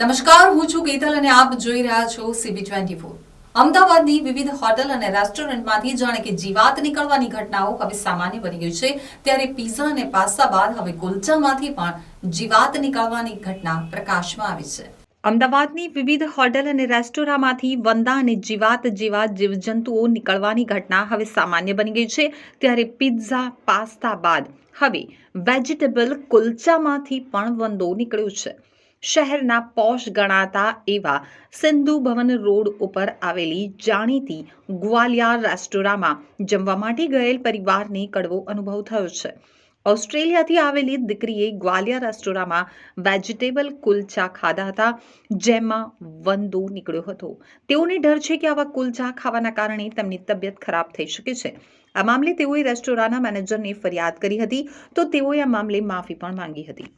નમસ્કાર, હું છું કેતલ અને આપ જોઈ રહ્યા છો સીબી ટ્વેન્ટી ફોર અમદાવાદની વિવિધ હોટલ અને રેસ્ટોરન્ટમાંથી જાણે કે જીવાત નીકળવાની ઘટનાઓ હવે સામાન્ય બની ગઈ છે. ત્યારે પીઝા અને પાસ્તા બાદ હવે કુલચામાંથી પણ જીવાત નીકળવાની ઘટના પ્રકાશમાં આવી છે. અમદાવાદની વિવિધ હોટલ અને રેસ્ટોરાંમાંથી વંદા અને જીવાત જેવા જીવજંતુઓ નીકળવાની ઘટના હવે સામાન્ય બની ગઈ છે. ત્યારે પિઝા પાસ્તા બાદ હવે વેજીટેબલ કુલચામાંથી પણ વંદો નીકળ્યો છે. શહેરના પોશ ગણાતા એવા સિંધુ ભવન રોડ ઉપર આવેલી જાણીતી ગ્વાલિયાર રેસ્ટોરાંમાં જમવા માટે ગયેલ પરિવારને કડવો અનુભવ થયો છે. ઓસ્ટ્રેલિયાથી આવેલી દીકરીએ ગ્વાલિયર રેસ્ટોરાંમાં વેજીટેબલ કુલચા ખાધા હતા, જેમાં વંદો નીકળ્યો હતો. તેઓને ડર છે કે આવા કુલચા ખાવાના કારણે તેમની તબિયત ખરાબ થઈ શકે છે. આ મામલે તેઓએ રેસ્ટોરાંના મેનેજરને ફરિયાદ કરી હતી, તો તેઓએ આ મામલે માફી પણ માંગી હતી.